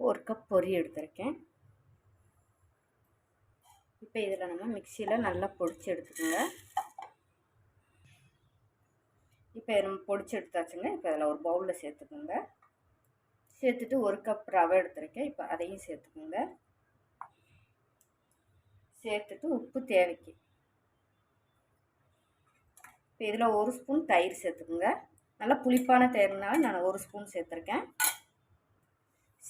ஒரு கப் பொரி எடுத்திருக்கேன். இப்போ இதில் நம்ம மிக்சியில் நல்லா பொடிச்சு எடுத்துக்கோங்க. இப்போ நம்ம பொடிச்சு எடுத்தாச்சுங்க. இப்போ இதில் ஒரு பவுலில் சேர்த்துக்கோங்க. சேர்த்துட்டு ஒரு கப் ரவை எடுத்திருக்கேன். இப்போ அதையும் சேர்த்துக்கோங்க. சேர்த்துட்டு உப்பு தேவைக்கு. இப்போ இதில் ஒரு ஸ்பூன் தயிர் சேர்த்துக்குங்க. நல்லா புளிப்பான தயிர்னால நான் ஒரு ஸ்பூன் சேர்த்துருக்கேன்.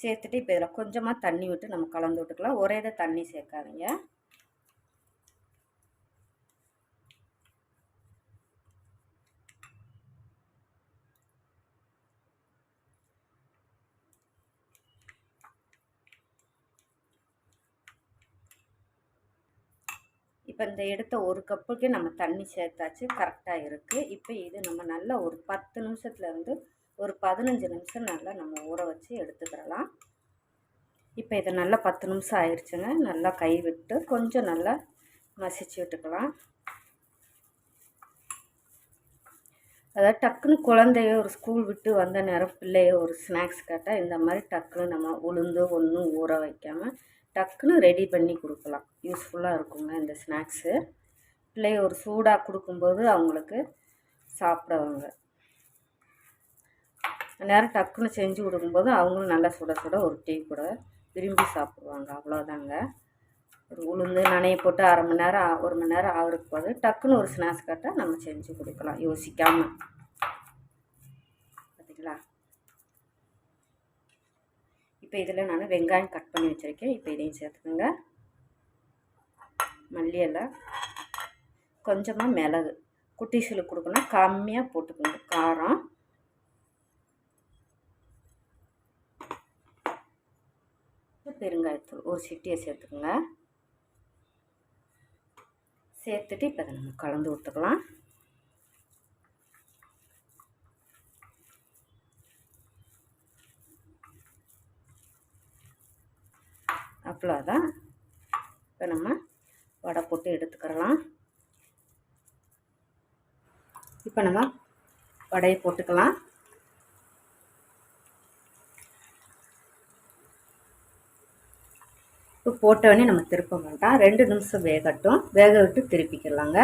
சேர்த்துட்டு இப்போ இதில் கொஞ்சமாக தண்ணி விட்டு நம்ம கலந்து விட்டுக்கலாம். ஒரே இதை தண்ணி சேர்க்காதீங்க. இப்போ இந்த எடுத்த ஒரு கப்புக்கு நம்ம தண்ணி சேர்த்தாச்சு. கரெக்டாக இருக்குது இப்போ இது நம்ம நல்லா ஒரு பத்து நிமிஷத்துலேருந்து ஒரு பதினஞ்சு நிமிஷம் நல்லா நம்ம ஊற வச்சு எடுத்துக்கிறலாம் இப்போ இதை நல்லா பத்து நிமிஷம் ஆயிடுச்சுங்க. நல்லா கை விட்டு கொஞ்சம் நல்லா மசிச்சு விட்டுக்கலாம். அதாவது டக்குன்னு குழந்தைய ஒரு ஸ்கூல் விட்டு வந்த நேரம் பிள்ளைய ஒரு ஸ்நாக்ஸ் கேட்டால் இந்த மாதிரி டக்குன்னு நம்ம உளுந்து ஒன்றும் ஊற வைக்காமல் டக்குன்னு ரெடி பண்ணி கொடுக்கலாம். யூஸ்ஃபுல்லாக இருக்குங்க இந்த ஸ்நாக்ஸு பிள்ளைய ஒரு சூடாக கொடுக்கும்போது அவங்களுக்கு சாப்பிடுவாங்க. நேரம் டக்குன்னு செஞ்சு கொடுக்கும்போது அவங்களும் நல்லா சுட சுட ஒரு டீ கூட விரும்பி சாப்பிடுவாங்க. அவ்வளோதாங்க ஒரு உளுந்து நனைய போட்டு அரை மணி நேரம் ஒரு மணி நேரம் ஆகிறதுக்கு போது டக்குன்னு ஒரு ஸ்நாக்ஸ் கட்டால் நம்ம செஞ்சு கொடுக்கலாம். யோசிக்காமல் பார்த்திங்களா இப்போ இதில் நான் வெங்காயம் கட் பண்ணி வச்சுருக்கேன். இப்போ இதையும் சேர்த்துக்கோங்க. மல்லி எல்லாம் கொஞ்சமாக மிளகு. குட்டீஸுக்கு கொடுக்கணும் கம்மியாக போட்டுக்கணும் காரம். பெருங்காயத்தூள் ஒரு சிட்டியை சேர்த்துக்கோங்க. சேர்த்துட்டு இப்போ அதை நம்ம கலந்து விட்டுக்கலாம் அவ்வளோதான். இப்போ நம்ம வடை போட்டு எடுத்துக்கிறலாம் இப்போ நம்ம வடையை போட்டுக்கலாம். இப்போ போட்டோடனே நம்ம திருப்ப மாட்டோம். ரெண்டு நிமிஷம் வேகட்டும். வேக விட்டு திருப்பிக்கலாங்க.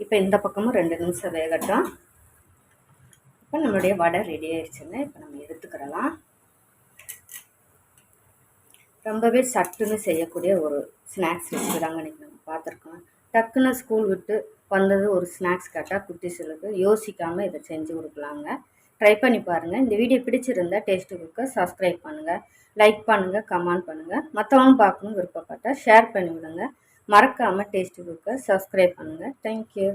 இப்போ இந்த பக்கமும் ரெண்டு நிமிஷம் வேகட்டும். இப்போ நம்மளுடைய வடை ரெடி ஆயிடுச்சுங்க. இப்போ நம்ம எடுத்துக்கிறலாம் ரொம்பவே சட்டுன்னு செய்யக்கூடிய ஒரு ஸ்நாக்ஸ் ரெசிபி தாங்க இன்றைக்கி நம்ம பார்த்துருக்கோம். டக்குன்னு ஸ்கூல் விட்டு வந்தது ஒரு ஸ்நாக்ஸ் கேட்டால் குட்டிஸுகளுக்கு யோசிக்காமல் இதை செஞ்சு கொடுக்கலாங்க. ட்ரை பண்ணி பாருங்கள் இந்த வீடியோ பிடிச்சிருந்தா டேஸ்ட்டு குக்கை சப்ஸ்கிரைப் பண்ணுங்கள் லைக் பண்ணுங்கள் கமெண்ட் பண்ணுங்கள் மற்றவங்க பார்க்கணும் விருப்பப்பட்டால் ஷேர் பண்ணி விடுங்க மறக்காமல் டேஸ்ட்டு குக்கை சப்ஸ்கிரைப் பண்ணுங்கள் தேங்க்யூ